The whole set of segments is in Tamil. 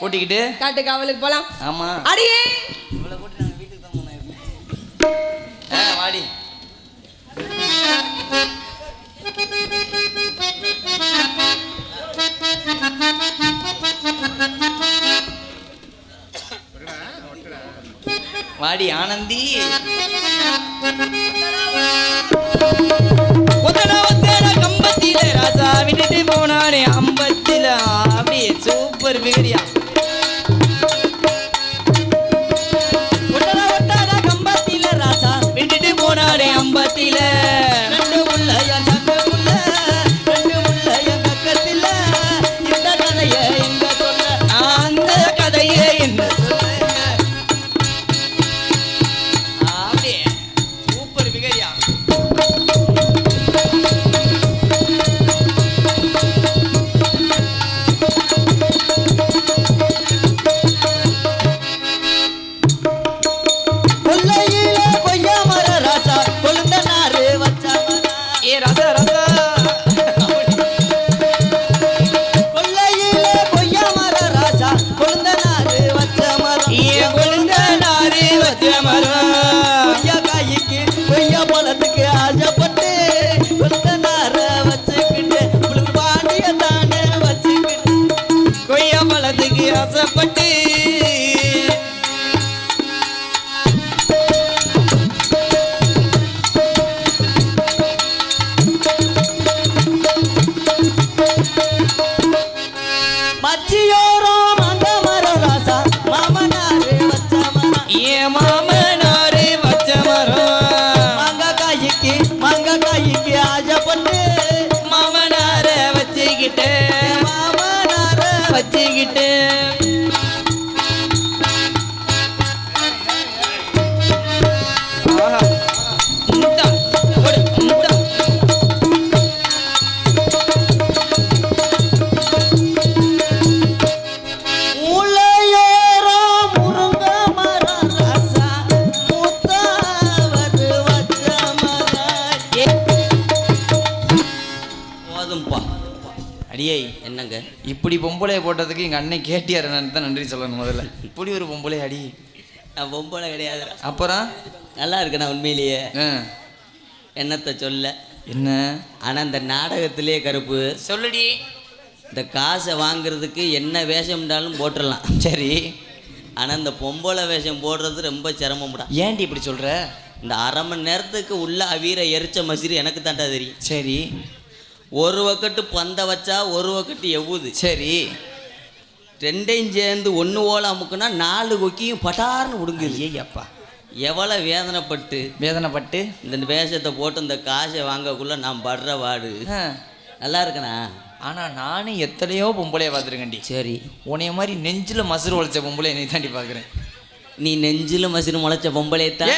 ஓட்டிக்கிட்டு காட்டு காவலுக்கு போலாம். ஆமா. அடியே. இவ்வளவு வீட்டுக்கு வாடி. வாடி ஆனந்தி. கம்பத்தில ராசா விட்டுட்டு போனானே அம்பத்தில. அப்படியே சூப்பர் வீடியா போறேன் அம்பத்தில. இப்படி பொம்பளைய போட்டதுக்கு எங்க அண்ணன் கேட்டியார் தான் நன்றி சொல்லணும் முதல்ல. இப்படி ஒரு பொம்பளை அடி. நான் பொம்பளை கிடையாது. அப்புறம்? நல்லா இருக்கு நான் உண்மையிலேயே. ஆ, என்னத்தை சொல்ல? என்ன? ஆனால் இந்த நாடகத்திலே கருப்பு. சொல்லுடி. இந்த காசை வாங்குறதுக்கு என்ன வேஷம் இருந்தாலும் போட்டுடலாம். சரி. ஆனால் இந்த பொம்பளை வேஷம் போடுறது ரொம்ப சிரமம்டா. ஏன்டி இப்படி சொல்ற? இந்த அரை மணி நேரத்துக்கு உள்ள அவிர எரிச்ச மசிறு எனக்கு தாண்டா தெரியும். சரி. ஒரு வக்கட்டு பந்தை வச்சா ஒரு வக்கட்டு எவ்வுது? சரி. ரெண்டையும் சேர்ந்து ஒன்று ஓலை அமுக்குனா நாலு கொக்கியும் பட்டார்னு விடுங்குது ஐயப்பா எவ்வளோ வேதனைப்பட்டு? வேதனைப்பட்டு? இந்த வேஷத்தை போட்டு இந்த காசை வாங்கக்குள்ள நான் படுற வாடு. நல்லா இருக்கணா ஆனா நானும் எத்தனையோ பொம்பளைய பார்த்துருக்கேன்டி. சரி. உன்னைய மாதிரி நெஞ்சில மசுறு உழைச்ச பொம்பளை நீ தாண்டி பார்க்குறேன். நீ நெஞ்சில் மசிறு முளைச்ச பொம்பளையை தான்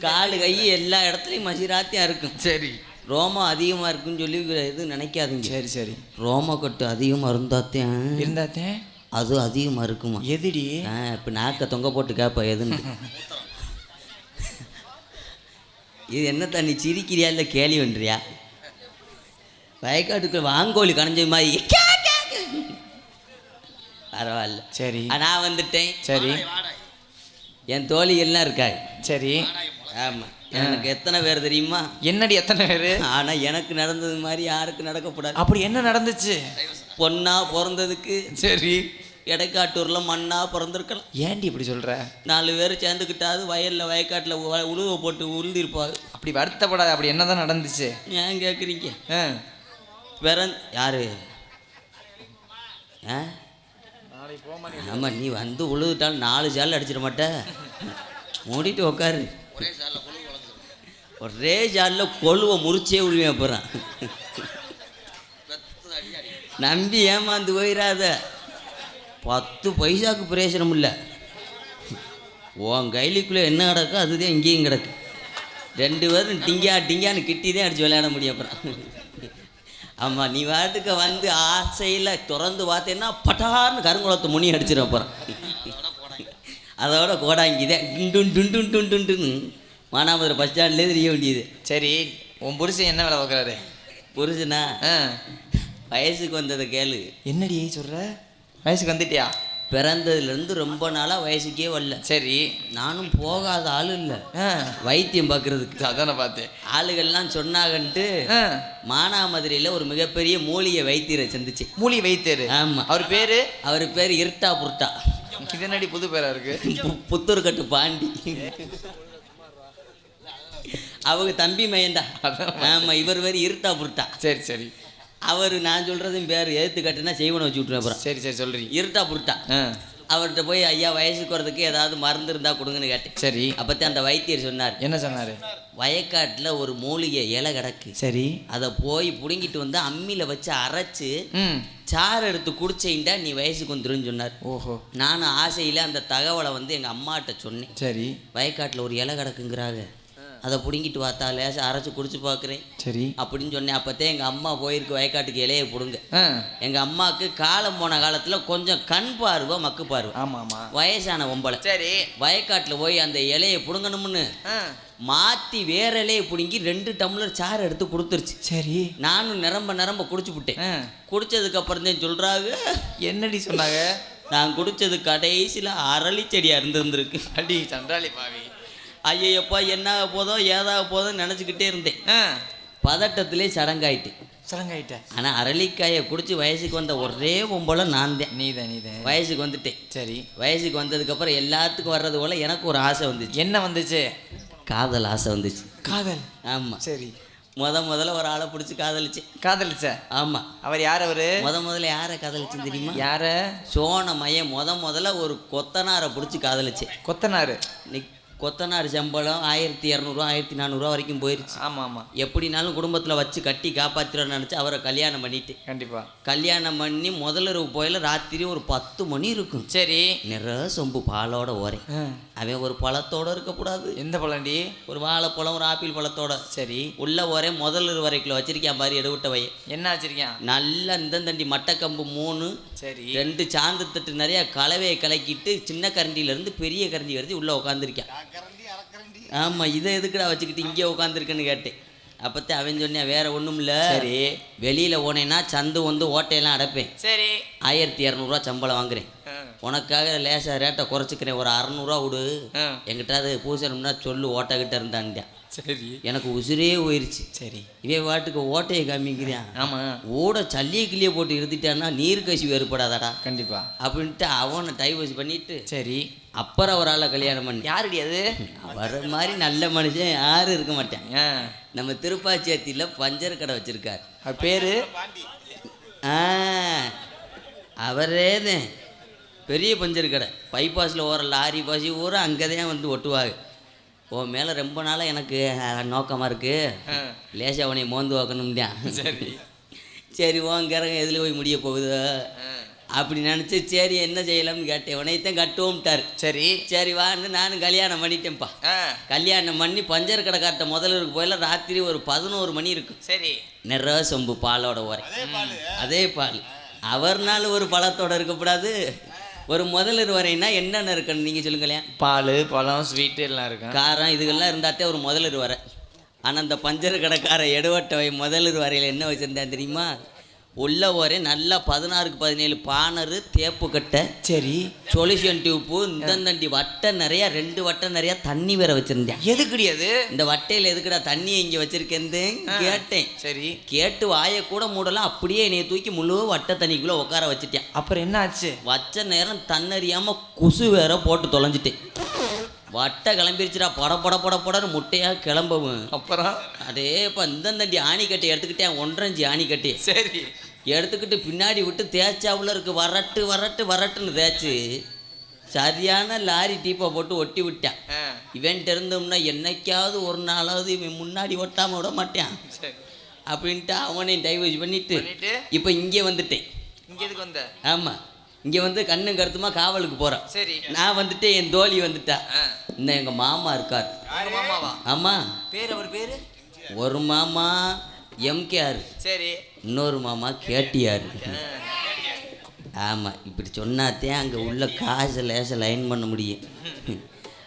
காலு கை எல்லா இடத்துலையும் மசிராத்தியம் இருக்கும். சரி. ரோமம் அதிகமாக இருக்குன்னு சொல்லி எதுவும் நினைக்காதீங்க. சரி சரி. ரோம கட்டு அதிகமாக இருந்தாத்தேன் இருந்தாத்தே? அது அதிகமாக இருக்குமா? எதுடி? ஆ இப்போ நாக்க தொங்க போட்டு கேட்ப எதுன்னு. இது என்ன தண்ணி சிரிக்கிறியா இல்லை கேலி பண்ணுறியா வயக்காட்டுக்கு வாங்கோலி கணைஞ்ச மாதிரி. பரவாயில்ல. சரி. நான் வந்துட்டேன். சரி. என் தோழிகள்லாம் இருக்காங்க. சரி. ஆமாம் எனக்கு எத்தனை பேர் தெரியுமா? என்னடி எத்தனை பேரு? ஆனால் எனக்கு நடந்தது மாதிரி யாருக்கு நடக்கக்கூடாது அப்படி என்ன நடந்துச்சு? பொண்ணா பிறந்ததுக்கு சரி. இடைக்காட்டூரில் மண்ணா பிறந்திருக்கலாம். ஏன்டி இப்படி சொல்ற? நாலு பேர் சேர்ந்துக்கிட்டாது வயலில் வயக்காட்டில் உழுவ போட்டு உளுந்திருப்பாங்க அப்படி வருத்தப்படாத அப்படி என்னதான் நடந்துச்சு? ஏன் கேட்குறீங்க ஆ, பிறந் யாரு? ஆமாம் நீ வந்து உழுதுட்டாலும் நாலு சால் அடிச்சிட மாட்ட. மூடிட்டு உக்காரு. ஒரே ஜாலில் கொழுவை முறிச்சே விழுவேன் அப்புறம். நம்பி ஏமாந்து போயிடாத பத்து பைசாக்கு பிரயோஜனம் இல்லை. உன் கைலிக்குள்ளே என்ன கிடக்கோ அதுதான் இங்கேயும் கிடக்கு. ரெண்டு பேரும் டிங்கா டிங்கியான்னு கிட்டி தான் அடித்து விளையாட முடியும் அப்புறம். ஆமாம் நீ வாட்டுக்கு வந்து ஆசையில் திறந்து பார்த்தேன்னா பட்டார்னு கருங்குளத்தை முனி அடிச்சிடும் அப்புறம். அதோட கோடாங்கிதான் டுன் டுண்டு டுண்டு டுண்டுன்னு மானாமதுரை பஸ் ஸ்டாண்ட்லேயே தெரிய வேண்டியது. சரி உன் புருஷன் என்ன வேலை பார்க்குறாரு? புரிஞ்சுனா ஆ. வயசுக்கு வந்ததை கேளு. என்னடி சொல்ற? வயசுக்கு வந்துட்டியா? பிறந்ததுலேருந்து ரொம்ப நாளாக வயசுக்கே வரல. சரி. நானும் போகாத ஆள் இல்லை. வைத்தியம் பார்க்குறதுக்கு. அதானே பார்த்தேன். ஆளுகள்லாம் சொன்னாங்கன்ட்டு மானாமதுரையில் ஒரு மிகப்பெரிய மூலிகை வைத்தியரை சந்திச்சு. மூலி வைத்தியரு? ஆமாம் அவர் பேரு? அவர் பேர் இருட்டா புருட்டா. இது என்னடி புது பேரா இருக்கு? பு- புத்தூர்கட்டு பாண்டி. அவங்க தம்பி மையன்டா ஆமாம் இவர் பேர் இருட்டா புருட்டா. சரி சரி. அவர் நான் சொல்கிறதும் பேர் எதிர்த்து கட்டுனா செய்வனை வச்சு அப்புறம். சரி சரி சொல்றீங்க. இருட்டா புருட்டா. அவர்கிட்ட போய் ஐயா வயசுக்கு வரதுக்கு ஏதாவது மருந்து இருந்தால் கொடுங்கன்னு கேட்டேன். சரி. அப்போத்தான் அந்த வைத்தியர் சொன்னார். என்ன சொன்னாரு? வயக்காட்டில் ஒரு மூலிகை இலை கிடக்கு. சரி. அதை போய் பிடுங்கிட்டு வந்து அம்மியில் வச்சு அரைச்சு சாறு எடுத்து குடிச்சேன்டா நீ வயசுக்கு வந்துருன்னு சொன்னார். ஓஹோ. நானும் ஆசையில் அந்த தகவலை வந்து எங்கள் அம்மாட்ட சொன்னேன். சரி. வயக்காட்டில் ஒரு இலை கிடக்குங்கிறாங்க. அதை பிடுங்கிட்டு பார்த்தா லேசாக அரைச்சி குடிச்சு பார்க்குறேன் சரி. அப்படின்னு சொன்னேன். அப்போத்தே எங்கள் அம்மா போயிருக்கு வயக்காட்டுக்கு இலையை பிடுங்க. எங்கள் அம்மாவுக்கு காலம் போன காலத்தில் கொஞ்சம் கண் பார்வை மக்கு பார்வை. ஆமா ஆமா. வயசான ஒம்பளை சரி. வயக்காட்டில் போய் அந்த இலையை பிடுங்கணும்னு மாற்றி வேற இலையை பிடுங்கி ரெண்டு டம்ளர் சாறு எடுத்து கொடுத்துருச்சு. சரி. நானும் நிரம்ப நிரம்ப குடிச்சு விட்டேன் ஆ. குடிச்சதுக்கு அப்புறம் தான் சொல்கிறாங்க என்னடி சொன்னாங்க? நான் குடிச்சது கடைசியில் அரளி செடியாக இருந்திருந்திருக்கு. அடி சண்டாளி பாவி. ஐயப்பா என்ன ஆக போதோ ஏதாக போதோன்னு நினச்சிக்கிட்டே இருந்தேன். பதட்டத்திலே சடங்காயிட்டு. சலங்காயிட்ட ஆனால் அரளிக்காயை குடிச்சு வயசுக்கு வந்த ஒரே பொம்பளை நான் தான் நீதான் நீதான் வயசுக்கு வந்துட்டேன். சரி. வயசுக்கு வந்ததுக்கப்புறம் எல்லாத்துக்கும் வர்றது போல் எனக்கு ஒரு ஆசை வந்துச்சு. என்ன வந்துச்சு? காதல் ஆசை வந்துச்சு. காதல்? ஆமாம் சரி. முத முதல்ல ஒரு ஆளை பிடிச்சி காதலிச்சேன் காதலிச்ச? ஆமாம் அவர் யார் அவரு? முத முதல்ல யாரை காதலிச்சேன் தெரியுமா? யார? சோன மையம் முத முதல்ல ஒரு கொத்தனாரை பிடிச்சி காதலிச்சேன். கொத்தனாரு. இன்னைக்கு கொத்தனார் சம்பளம் ஆயிரத்தி இரநூறுவா ஆயிரத்தி நானூறுரூவா வரைக்கும் போயிருச்சு. ஆமா ஆமா. எப்படினாலும் குடும்பத்தில் வச்சு கட்டி காப்பாற்றிடணும்னு நினச்சி அவரை கல்யாணம் பண்ணிட்டு. கண்டிப்பா. கல்யாணம் பண்ணி முதலிரவு போயில ராத்திரி ஒரு பத்து மணி இருக்கும். சரி. நிற சொம்பு பாலோட ஆ, அவன் ஒரு பழத்தோட இருக்கக்கூடாது. எந்த பழண்டி? ஒரு வாழைப்பழம் ஒரு ஆப்பிள் பழத்தோட. சரி. உள்ள ஒரே முதல் வரைக்குள்ள வச்சிருக்கேன் பாரு எடுவிட்ட வய என்ன வச்சிருக்கேன் நல்லா இந்த தண்டி மட்டைக்கம்பு மூணு சரி. ரெண்டு சாந்து தட்டு நிறைய கலவையை கலக்கிட்டு சின்ன கரண்டியிலேருந்து பெரிய கரண்டி வரைக்கும் உள்ளே உட்காந்துருக்கேன் ஆமாம் இதை எதுக்குடா வச்சுக்கிட்டு இங்கே உட்காந்துருக்கேன்னு கேட்டேன். அப்பத்தான் அவன் சொன்னேன் வேற ஒன்றும் இல்லை. சரி. வெளியில் போனேன்னா சந்து வந்து ஓட்டையெல்லாம் அடைப்பேன். சரி. ஆயிரத்தி இரநூறுவா சம்பளம் வாங்குறேன். உனக்காக லேசாக ரேட்டை குறைச்சிக்கிறேன். ஒரு அறநூறுவா விடு. என்கிட்ட அது பூசணும்னா சொல்லு ஓட்டக்கிட்ட இருந்தான்டேன் சரி. எனக்கு உசிரே போயிருச்சு. சரி. இவன் வாட்டுக்கு ஓட்டையை காமிக்கிறான் ஆமா. ஓட சல்லிய கிளிய போட்டு இருந்துட்டான்னா நீர் கசிவு ஏற்படாதாடா? கண்டிப்பா. அப்படின்ட்டு அவனை டைவர்ஸ் பண்ணிட்டு சரி. அப்புறம் ஆளை கல்யாணம் பண்ணி. யாருடி அது? வர மாதிரி நல்ல மனுஷன் யாரும் இருக்க மாட்டேன். நம்ம திருப்பாச்சியத்தியில் பஞ்சர் கடை வச்சிருக்கார். பேரு? ஆ. அவரே தான். பெரிய பஞ்சர் கடை. பைபாஸில் ஓர லாரி பாசி ஊரா அங்கே தான் வந்து ஒட்டுவாங்க. உன் மேலே ரொம்ப நாளாக எனக்கு நோக்கமாக இருக்கு. ஆ, லேசாக அவனை மோந்து வைக்கணும் தான் சரி. சரி உன் கரகம் எதில் போய் முடிய போகுது? அப்படி நினச்சி சரி என்ன செய்யலாம்னு கேட்டேன். உனையத்தான் கட்டுவோம்ட்டார். சரி. சரி வான்னு நானும் கல்யாணம் பண்ணிட்டேன்ப்பா. கல்யாணம் பண்ணி பஞ்சர் கடைக்கார்ட்ட முதல்ல போயில ராத்திரி ஒரு பதினோரு மணி இருக்கும் சரி. நிற சொம்பு பாலோட உரை. அதே பால். அவர்னால ஒரு பழத்தோட இருக்கக்கூடாது ஒரு முதலர் வரைன்னா என்னென்ன இருக்குன்னு நீங்கள் சொல்லுங்களேன். பால் பழம் ஸ்வீட்டு எல்லாம் இருக்கும். காரம் இதுகெல்லாம் இருந்தாத்தே ஒரு முதலர் வர. ஆனால் அந்த பஞ்சர் கடைக்கார எடுவட்டவை முதலர் வரையில் என்ன வச்சுருந்தேன் தெரியுமா? உள்ள ஒரே நல்லா பதினாறுக்கு பதினேழு பானரு தேப்பு கட்டை சரி. சொல்யூஷன் டியூப்பு இந்தந்தண்டி வட்டை நிறைய ரெண்டு வட்டை நிறைய தண்ணி வேற வச்சுருந்தேன். எதுக்குடி அது? இந்த வட்டையில் எதுக்குடா தண்ணியை இங்கே வச்சிருக்கேன்னு கேட்டேன். சரி. கேட்டு வாயை கூட மூடலாம் அப்படியே என்னைய தூக்கி முழு வட்டை தண்ணிக்குள்ளே உட்கார வச்சுட்டேன். அப்புறம் என்ன ஆச்சு வச்ச நேரம் தன்னறியாமல் குசு வேற போட்டு தொலைஞ்சிட்டேன். வட்டை கிளம்பிருச்சுடா பட பட பட படன்னு முட்டையாக கிளம்பவும். அப்புறம்? அதே இப்போ இந்தந்தண்டி ஆணிக்கட்டை எடுத்துக்கிட்டேன் ஒன்றரை ஆணிக்கட்டி. சரி. எடுத்துக்கிட்டு பின்னாடி விட்டு தேய்ச்சாவுல இருக்கு. வரட்டு வரட்டு வரட்டுன்னு தேய்ச்சி சரியான லாரி டீப்பை போட்டு ஒட்டி விட்டான். இவன்ட்டு இருந்தோம்னா என்னைக்காவது ஒரு நாளாவது இவன் முன்னாடி ஒட்டாமல் விட மாட்டான். அப்படின்ட்டு அவனையும் டைவர்ஸ் பண்ணிட்டு இப்போ இங்கே வந்துட்டேன். இங்க வந்த? ஆமாம் இங்கே வந்து கண்ணு கருத்துமா காவலுக்கு போகிறேன் சரி. நான் வந்துட்டு என் தோழி வந்துட்டா. இந்த எங்கள் மாமா இருக்கார். ஆமாம் பேர் அவர் பேரு? ஒரு மாமா எம்கேஆர். சரி. இன்னொரு மாமா கேடிஆர். ஆமாம் இப்படி சொன்னாத்தே அங்கே உள்ள காசை லேச லைன் பண்ண முடியும்.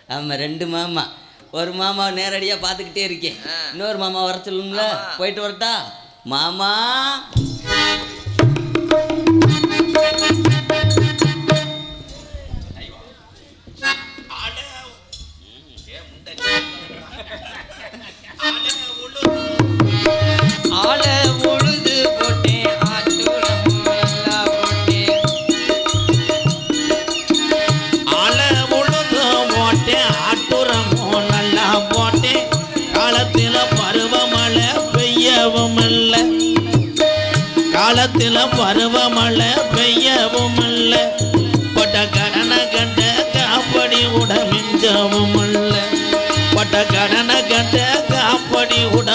ஆமாம் ரெண்டு மாமா. ஒரு மாமா நேரடியாக பார்த்துக்கிட்டே இருக்கேன். இன்னொரு மாமா வர சொல்லணும்ல ஆமா. போயிட்டு வரட்டா? மாமா. காலத்தில பருவமழை பெய்யவும் இல்லை. பட்ட கடனை கண்ட காப்படி உட மிஞ்சவும் இல்லை. பட்ட கடனை கண்ட காப்படி உட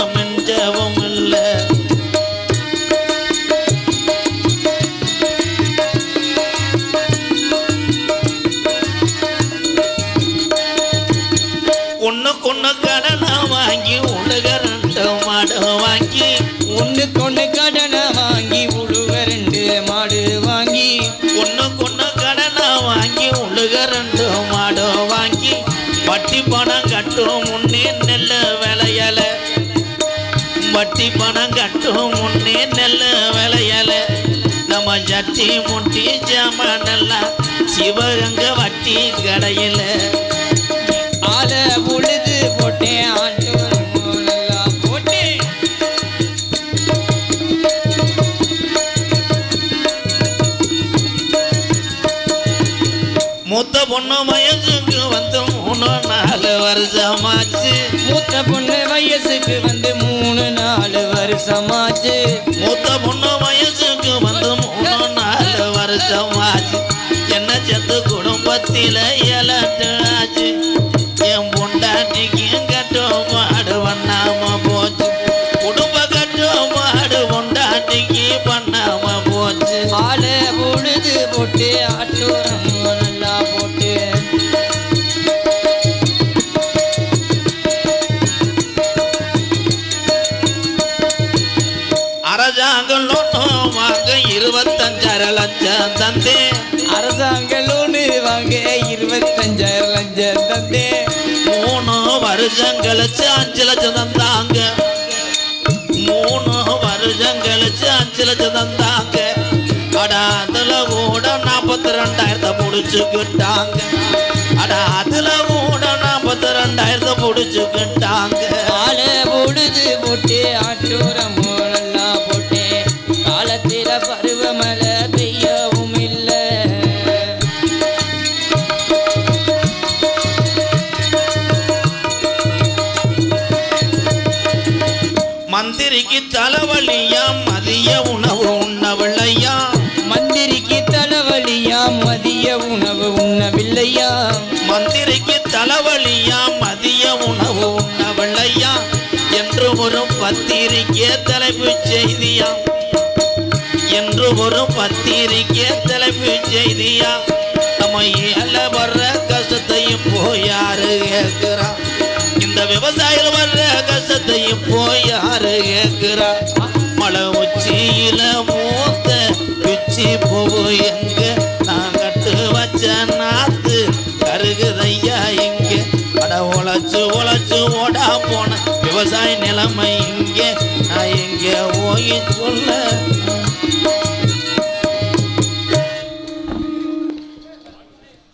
நம்ம ஜட்டி முட்டி ஜாமானெல்லாம் சிவகங்க வட்டி கடையில. ஆள உழுது போட்டேன் போட்டேன் மூத்த பொண்ணு வயசுக்கு வந்து மூணு நாலு வருஷமாச்சு. மூத்த பொண்ணு வயசுக்கு வந்து மூணு நாலு வருஷமாச்சு. மூத்த பொண்ணு நாலு வருஷமாச்சு என்ன செத்து குடும்பத்தில் இலட்டு ஆச்சு. லஞ்சம் தந்தே. அரசாங்க லோனு வாங்க இருபத்தஞ்சாயிரம் லஞ்சம் தந்தே. மூணு வருஷம் கழிச்சு அஞ்சு லட்சம் தந்தாங்க. மூணு வருஷம் கழிச்சு அஞ்சு லட்சம் தந்தாங்க. அடா அதுல கூட நாற்பத்தி ரெண்டாயிரத்தை முடிச்சுக்கிட்டாங்க அடா அதுல கூட நாற்பத்தி ரெண்டாயிரத்தை முடிச்சுக்கிட்டாங்க தலைவலியா? மதிய உணவு உண்ணவில்லையா? மந்திரிக்கு தலைவலியா? மதிய உணவு உண்ணவில்லையா? மந்திரிக்கு தலைவலியா? மதிய உணவு உண்ணவில்லையா? என்று ஒரு பத்திரிக்கை தலைப்பு செய்தியா? என்று ஒரு பத்திரிக்கை தலைப்பு செய்தியா? நம்ம ஏல வர்ற கஷ்டத்தையும் போய் யாரு கேட்கிறா? இந்த விவசாயிகள் வர்ற கேட்கிறா மலை உச்சியில மூத்த பிச்சி பூவு எங்க? நான் கட்டு வச்ச நாத்து கருகுதையா இங்க? அட உழைச்சு உழைச்சு ஓடா போன விவசாய நிலைமை இங்கே. நான் எங்க போய் சொல்ல?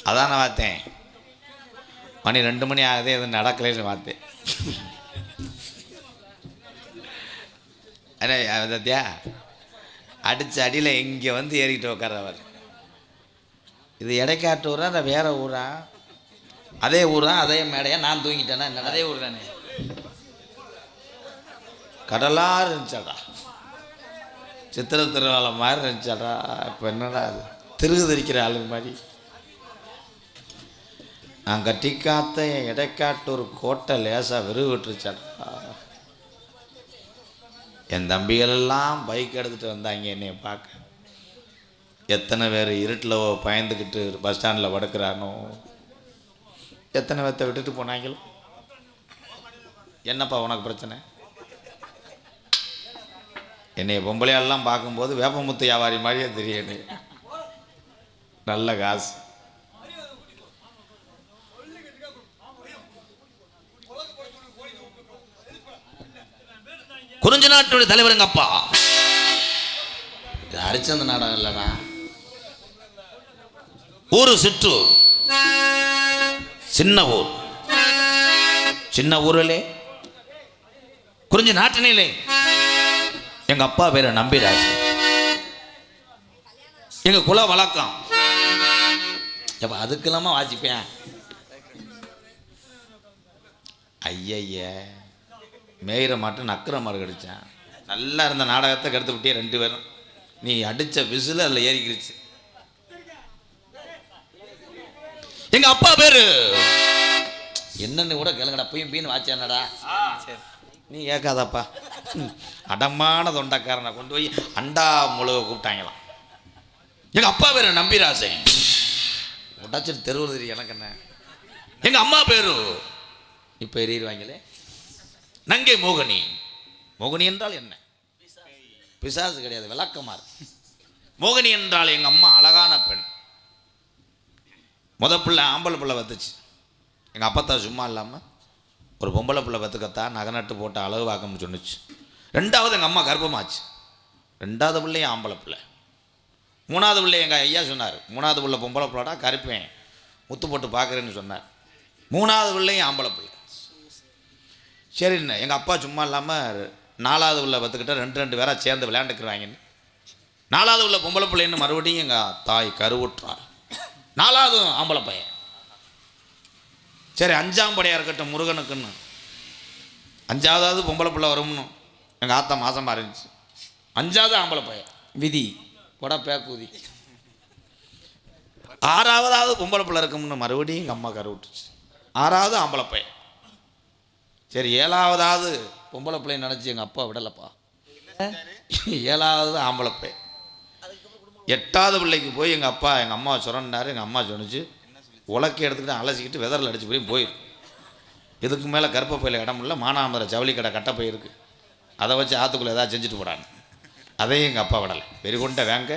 அதான் நான் பார்த்தேன். மணி ரெண்டு மணி ஆகுது எதுவும் நடக்கலைன்னு பார்த்தேன். அண்ணே சத்யா அடிச்ச அடியில் இங்கே வந்து ஏறிக்கிட்டு உட்கார்றவர் இது இடைக்காட்டு ஊரா இல்லை வேற ஊரா? அதே ஊரா அதே மேடையா? நான் தூங்கிட்டேன்னா என்ன அதே ஊர் தானே. கடலாக இருந்துச்சாடா. சித்திர திருநாள மாதிரி இருந்துச்சாடா. இப்போ என்னடா அது திருகு தெரிக்கிற ஆளு மாதிரி. நான் கட்டி காத்த என் இடைக்காட்டூர் கோட்டை லேசாக விருவிட்டுருச்சாடா என் தம்பிகள் எல்லாம் பைக் எடுத்துகிட்டு வந்தாங்க என்னைய பார்க்க. எத்தனை பேர் இருட்டில் பயந்துக்கிட்டு பஸ் ஸ்டாண்டில் படுக்கிறானோ. எத்தனை பேர்த்த விட்டுட்டு போனாங்களோ. என்னப்பா உனக்கு பிரச்சனை? என்னைய பொம்பளையாலெல்லாம் பார்க்கும்போது வேப்பமுத்து வியாபாரி மாதிரியே தெரியும் நல்ல காசு. குறிஞ்சி நாட்டுடைய தலைவர் எங்க அப்பா? இது ஹரிச்சந்திர நாடகம் இல்லடா. ஊரு சிற்றூர் சின்ன ஊர். சின்ன ஊரிலே. குறிஞ்சி நாட்டினிலே எங்க அப்பா பேரு நம்பிராஜ். எங்க குல வழக்கம். எப்ப அதுக்கெல்லாமா வாசிப்பேன். ஐயய்ய மேயிற மாட்டு நக்கிற மாதிரி கடிச்சேன் நல்லா இருந்த நாடகத்தை கெடுத்து விட்டியே ரெண்டு பேரும். நீ அடித்த விசில் அதில் ஏறிக்கிடுச்சு எங்கள் அப்பா பேர்? என்னன்னு கூட கேளுங்கடா பையன் பீன் வாச்சானடா நீ கேட்காதப்பா. அடமான தொண்டக்காரனை கொண்டு போய் அண்டா முழுக கூப்பிட்டாங்களாம். எங்கள் அப்பா பேர் நம்பிராசன் உடச்சிட்டு தெருவுல எனக்கு என்ன? எங்கள் அம்மா பேரு? இப்போ எறிவாங்களே நங்கை மோகினி. மோகினி என்றால் என்ன? பிசாசு கிடையாது விளக்கமாறு மோகினி என்றால் எங்க அம்மா அழகான பெண். முத பிள்ளை ஆம்பளை பிள்ளை வத்துச்சு. எங்கள் அப்பத்தா சும்மா இல்லாமல் ஒரு பொம்பளை பிள்ளை பத்துக்கத்தா நகை நட்டு போட்டு அழகு பார்க்கணும்னு சொன்னுச்சு. ரெண்டாவது எங்கள் அம்மா கர்ப்பமாச்சு. ரெண்டாவது பிள்ளையும் ஆம்பளை பிள்ளை. மூணாவது பிள்ளை எங்கள் ஐயா சொன்னார். மூணாவது பிள்ளை பொம்பளை பிள்ளைடா கருப்பேன். முத்து போட்டு பார்க்குறேன்னு சொன்னார். மூணாவது பிள்ளையும் ஆம்பளை பிள்ளை. சரிண்ணே எங்கள் அப்பா சும்மா இல்லாமல் நாலாவது உள்ள பத்துக்கிட்ட ரெண்டு ரெண்டு பேராக சேர்ந்து விளையாண்டுக்கிறாங்கன்னு. நாலாவது உள்ள பொம்பளை பிள்ளைன்னு மறுபடியும் எங்கள் தாய் கருவுற்றார் நாலாவது ஆம்பளை பையன். சரி அஞ்சாம் படையாக இருக்கட்டும் முருகனுக்குன்னு. அஞ்சாவதாவது பொம்பளை பிள்ளை வரும்னு. எங்கள் ஆத்தா மாதமாக இருந்துச்சு அஞ்சாவது ஆம்பளை பையன். விதி கொடை பேக்கூதி ஆறாவதாவது பொம்பளை பிள்ளை இருக்கும்னு மறுபடியும் எங்கள் அம்மா கருவிட்டுச்சு. ஆறாவது ஆம்பளை பையன். சரி ஏழாவதாவது பொம்பளை பிள்ளைய நினச்சி எங்கள் அப்பா விடலைப்பா. ஏழாவது ஆம்பளை பையன் எட்டாவது பிள்ளைக்கு போய் எங்கள் அப்பா எங்கள் அம்மா சுரண்டாரு எங்கள் அம்மா சொன்னிச்சு உலக்கை எடுத்துக்கிட்டு அலசிக்கிட்டு வெதரில் அடிச்சு போய் போயிரு. இதுக்கு மேலே கருப்பப்பையில் இடம் இல்லை மானாமர ஜவுளி கடை கட்டப்பை இருக்குது அதை வச்சு ஆற்றுக்குள்ளே ஏதாவது செஞ்சுட்டு போடான்னு அதையும் எங்கள் அப்பா விடலை. வெறி கொண்ட வேங்க.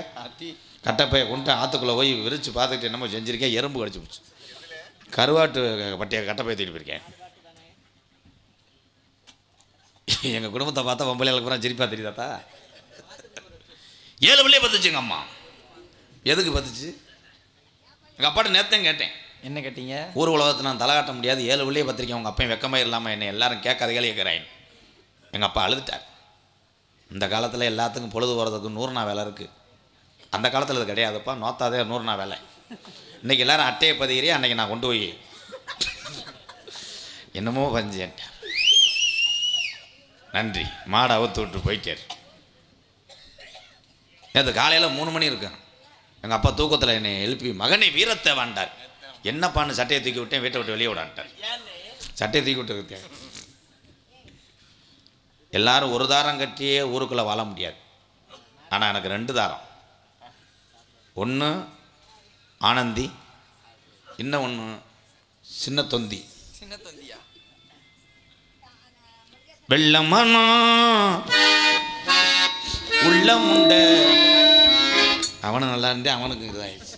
கட்டப்பையை கொண்டு ஆற்றுக்குள்ளே போய் விரித்து பார்த்துக்கிட்டு என்னமோ செஞ்சுருக்கேன் எறும்பு கடிச்சு போச்சு. கருவாட்டு பட்டியை கட்டப்பையை தூக்கிட்டு போயிருக்கேன். எங்கள் குடும்பத்தை பார்த்தா பொம்பளைகளுக்கு பூரா சிரிப்பா தெரியுதாத்தா ஏழு பிள்ளைய பத்துச்சு எங்கள் அம்மா. எதுக்கு பத்துச்சு எங்கள் அப்பாட்ட நேரத்தையும் கேட்டேன். என்ன கேட்டீங்க? ஊர் உலகத்தை நான் தலை காட்ட முடியாது. ஏழு வெள்ளியை பத்திரிக்கை உங்கள் அப்பையும் வெக்கமே இல்லாமல் என்னை எல்லாரும் கேட்காத கேட்குறாங்க எங்கள் அப்பா அழுதுட்டார். இந்த காலத்தில் எல்லாத்துக்கும் பொழுது போகிறதுக்கு நூறு நாள் வேலை இருக்குது அந்த காலத்தில் இது கிடையாதுப்பா. நோத்தாதே நூறு நாள் வேலை. இன்றைக்கி எல்லாரும் அட்டையை பதிகிறே அன்னைக்கு நான் கொண்டு போய் என்னமோ பஞ்சேன் நன்றி. மாடை அவுத்து விட்டு போயிட்டார் நேற்று காலையில் மூணு மணி இருக்கும் எங்கள் அப்பா தூக்கத்தில் என்னை எழுப்பி மகனை வீரத்தை வாண்டார். என்னப்பான்னு சட்டையை தூக்கி விட்டேன் வீட்டை விட்டு வெளியே விடான்ட்டார். சட்டையை தூக்கி விட்டு எல்லாரும் ஒரு தாரம் கட்டியே ஊருக்குள்ளே வாழ முடியாது. ஆனால் எனக்கு ரெண்டு தாரம். ஒன்று ஆனந்தி இன்னும் ஒன்று சின்ன தொந்தி சின்ன தொந்தியா வெள்ளமனா? உள்ளம் உண்ட. அவனும் நல்லா இருந்தே அவனுக்கு இதாயிடுச்சு.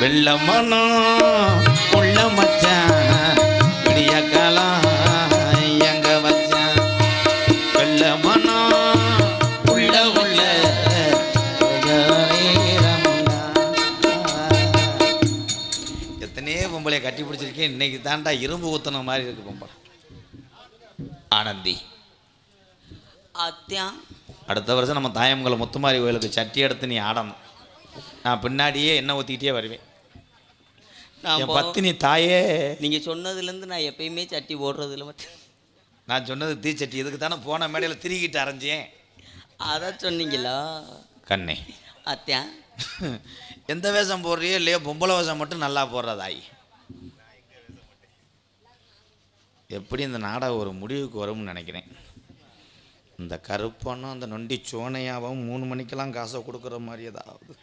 வெள்ளமனோ? உள்ள மச்சான் விடிய எங்க வச்சான். வெள்ளமனோ? உள்ள உள்ள. எத்தனையோ பொம்பளைய கட்டி பிடிச்சிருக்கேன். இன்னைக்கு தாண்டா இரும்பு ஊத்துன மாதிரி இருக்கு பொம்பளை. ஆனந்தி. அத்தியா அடுத்த வருஷம் நம்ம தாயமங்கலம் முத்துமாரி கோயிலுக்கு சட்டி எடுத்து நீ ஆடணும். நான் பின்னாடியே எண்ணெய் ஊற்றிக்கிட்டே வருவேன். நான் பத்தினி தாயே. நீங்க சொன்னதுலேருந்து நான் எப்பயுமே சட்டி போடுறது இல்லை மச்சான். நான் சொன்னது தீச்சட்டி இதுக்கு தானே போன மேடையில் திருகிட்டு அரைஞ்சேன். அதான் சொன்னீங்களா? கண்ணே. அத்தியா எந்த வேஷம் போடுறியோ இல்லையோ பொம்பளை வேஷம் மட்டும் நல்லா போடுறதாய். எப்படி இந்த நாடகம் ஒரு முடிவுக்கு வரும்னு நினைக்கிறேன். இந்த கருப்பனும் அந்த நொண்டி சோனையாவும் மூணு மணிக்கெல்லாம் காசை கொடுக்குற மாதிரி ஏதாவது.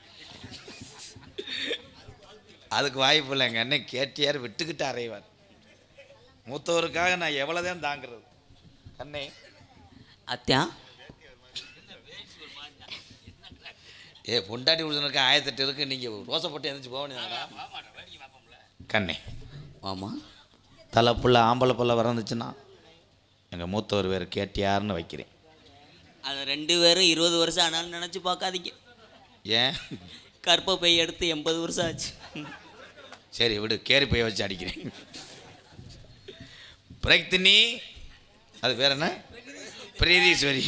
அதுக்கு வாய்ப்பு இல்லை எங்கள் அண்ணன் கேட்டியார் விட்டுக்கிட்டு அறைவார் மூத்தவருக்காக நான் எவ்வளோதான் தாங்கிறது. கண்ணே. அத்தியா ஏ பொண்டாட்டி உழுதுனுக்கு ஆயிரத்தெட்டு இருக்கு. நீங்கள் ரோசை போட்டு எந்திரிச்சு போக கண்ணே. ஆமா தலை புள்ள ஆம்பளை புள்ள பிறந்துச்சுன்னா எங்கள் மூத்தவர் பேர் கேட்டியார்னு வைக்கிறேன். அது ரெண்டு பேரும் இருபது வருஷம் ஆனாலும் நினச்சி பார்க்காதீங்க. ஏன்? கற்பை பை எடுத்து எண்பது வருஷம் ஆச்சு. சரி விடு கேரி பைய வச்சு அடிக்கிறேன். பிரக்தினி அது பேர் என்ன? பிரீதீஸ்வரி.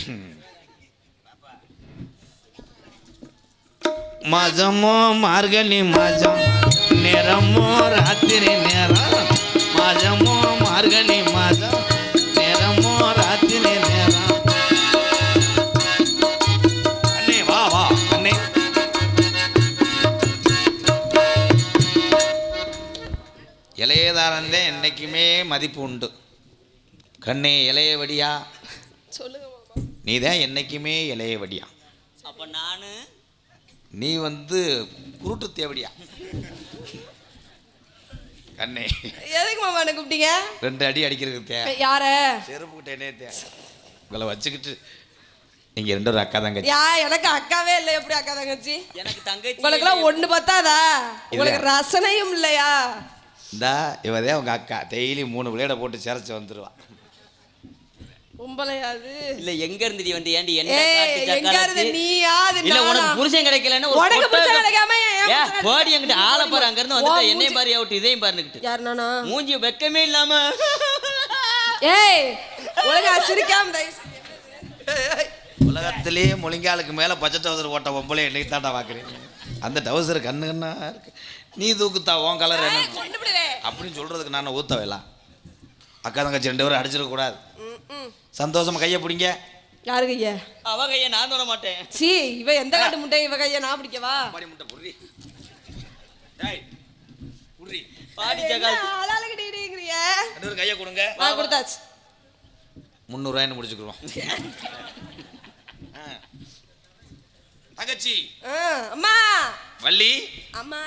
மாதமோ மார்கழி மாதம் நேரமோ ராத்திரி நேரம். மாதமோ மார்கழி மாதம் நேரமோ ராத்திரி நேரம் அண்ணே வா வா அண்ணே. இளையதாரந்தே என்றைக்குமே மதிப்பு உண்டு. கண்ணே இளையவடியா? சொல்லுங்க நீ தான் என்றைக்குமே இளையவடியா. அப்போ நான் நீ வந்து குருட்டு தேவடியா கண்ணே. எதுக்கு மாமா என்ன கூப்பிட்டீங்க? ரெண்டு அடி அடிக்கிறதுக்கு தே யார? செருப்பு கிட்டேனே தே உங்களை வச்சுக்கிட்டு நீங்கள் ரெண்டு ஒரு அக்கா தங்கச்சி. யா எனக்கு அக்காவே இல்லை. எப்படி அக்கா தங்கச்சி? எனக்கு தங்கச்சி உங்களுக்குலாம் ஒண்ணு பத்தாதா? உங்களுக்கு ரசனையும் இல்லையா? இந்தா இவதே உங்கள் அக்கா. டெய்லி மூணு பிளேடை போட்டு சிரைச்சி வந்துடுவா பொம்பளையாது இல்ல எங்க இருந்து வந்து ஏண்டி என்ன காட்டி எங்க இருந்து இல்ல? உனக்கு புருஷன் கிடைக்கலன்னா ஒரு உனக்கு புருஷன். கிடைக்காம போடி என்கிட்ட ஆளை பாரு அங்க இருந்து வந்துட்டு பாரு இதையும் பாருன்னுக்கிட்டு யார் நானா மூஞ்சி வெக்கமே இல்லாம ஏய் சிரிக்காம. உலகத்திலேயே முழங்காலுக்கு மேலே பச்சை டவுசர் போட்ட பொம்பளை என்னைக்கு தாண்டா அந்த டவுசர் கண்ணு கண்ணா இருக்கு நீ தூக்குத்தா உன் கலர் என்ன. அப்படின்னு சொல்கிறதுக்கு நான் ஊத்தவேலாம் அக்கா தங்கச்சி ரெண்டு பேரும் அடிச்சிடக்கூடாது. சந்தோஷமா கையை பிடிங்க. யாரு கைய? அவ கைய நான் தொட மாட்டேன். சீ இவ எந்த காட்டு முட்டை? இவ கைய நான் பிடிக்கவா? பாடி முட்டை புரி டேய் புரி பாடி சக்காலத்து ஆளாளுக்கு டிடிங்கிறிய? கையை கொடுங்க. நான் கொடுத்தாச்சு. முந்நூறுரூவாயின்னு முடிச்சுக்குருவோம். ஆ. தங்கச்சி. ஆ, அம்மா. வள்ளி. அம்மா.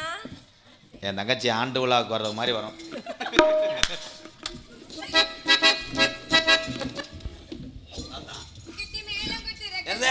என் தங்கச்சி ஆண்டு விழாவுக்கு வர்றது மாதிரி வரும். எந்த?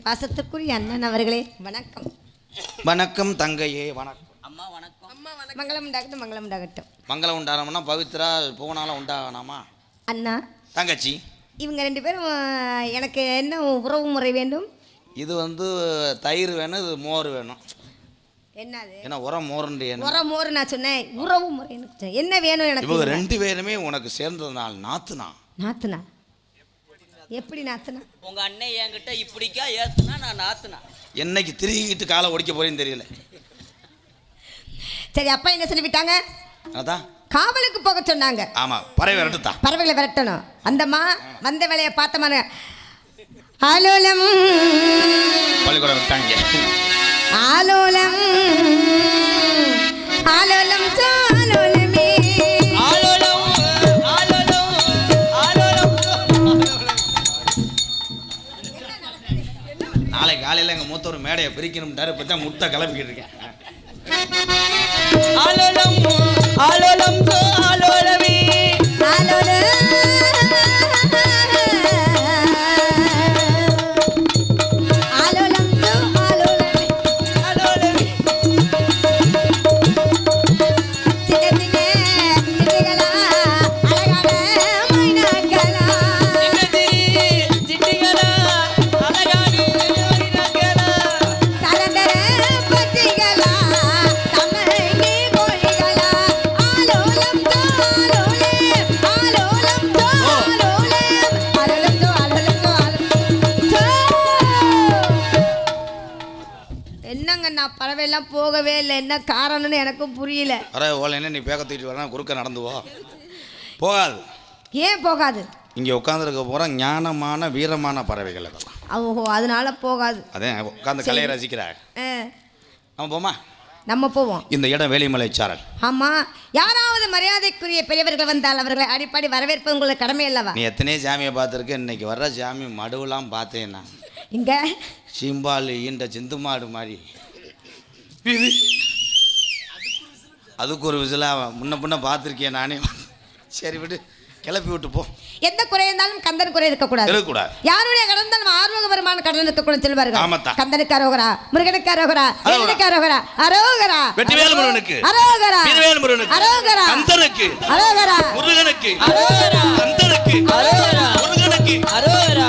என் பாசத்திற்குரிய அண்ணன் அவர்களே வணக்கம். வணக்கம் தங்கையே வணக்கம். அம்மா வணக்கம். மங்களம் உண்டாகட்டும் மங்களம் உண்டாகட்டும். மங்களம் உண்டானோம்னா பவித்ரா போனாலும் உண்டாகணாமா? அண்ணா. தங்கச்சி. இவங்க ரெண்டு பேரும் எனக்கு என்ன உறவு முறை வேண்டும்? இது வந்து தயிர் வேணும் இது மோர் வேணும். என்னது? ஏன்னா உரம் மோருண்டு என்ன உறவு முறை நான் சொன்னேன். உறவு முறை எனக்கு. என்ன வேணும் இவங்க எனக்கு ரெண்டு பேருமே உனக்கு சேர்ந்ததுனால நாத்துனா? நாத்துனா? எப்படி நாத்துனா? உங்க அண்ணன் என்கிட்ட இப்படிக்கா ஏத்துனா நான் நாத்துனா? என்னைக்கு திருகிட்டு காலை ஒடிக்க போறேன்னு தெரியல. சரி அப்பா என்ன சொல்லிவிட்டாங்க? அதான் காவலுக்கு போக சொன்னாங்க. ஆமா பறவை விரட்டுத்தா பறவைகளை விரட்டணும். அந்தம்மா வந்த வேலையை பார்த்தமான ஆலோலம். பள்ளிக்கூடம் விட்டாங்க. ஆலோலம். ஆலோலம் ஆலோலம். நாளை காலையில் எங்கள் மூத்த ஒரு மேடையை பிரிக்கணும்ட்டாரு இப்போ தான் முட்டை கிளப்பிக்கிட்டு இருக்கேன். ஆலோலம் ஆலோலம் சோ பறவையெல்லாம் போகவே இல்லை. என்ன காரணம்னு எனக்கும் புரியல. வர ஓலைன்னு நீ பேக்க தூக்கிட்டு வரனா குறுக்க நடந்து போகாது. ஏன் போகாது? இங்கே உட்காந்துருக்க போகிற ஞானமான வீரமான பறவைகள் அதெல்லாம். ஓஹோ அதனால போகாது. அதே உட்காந்து கலையை ரசிக்கிறாங்க ஆ, நம்ம போமா? நம்ம போவோம். இந்த இடம் வேலிமலை சாரல். ஆமா. யாராவது மரியாதைக்குரிய பெரியவர்கள் வந்தால் அவர்களை அடிப்படை வரவேற்பது உங்களுக்கு கடமை அல்லவா? நீ எத்தனையோ சாமியை பார்த்துருக்க. இன்னைக்கு வர்ற சாமி மடுவெல்லாம் பார்த்தேன்னா இங்க? சிம்பால் ஈண்ட சிந்து மாடு மாதிரி. இது. அதுக்கு ஒரு விசிலாக முன்ன பின்ன பார்த்துருக்கேன் நானே. சரி விட்டு கிளப்பி விட்டு போ. எந்த குறை இருந்தாலும் கந்தன் குறை இருக்கக்கூடாது. இருக்கக்கூடாது. யாருடைய கடன் இருந்தாலும் ஆர்வக பெருமான கடன் இருக்கக்கூடாது சொல்வார்கள். ஆமாத்தா. கந்தனுக்கு அரோகரா முருகனுக்கு அரோகரா வேலுக்கு அரோகரா அரோகரா. வெற்றிவேல் முருகனுக்கு. அரோகரா. திருவேல் முருகனுக்கு. அரோகரா. கந்தனுக்கு. அரோகரா. முருகனுக்கு. அரோகரா. கந்தனுக்கு. அரோகரா. முருகனுக்கு. அரோகரா.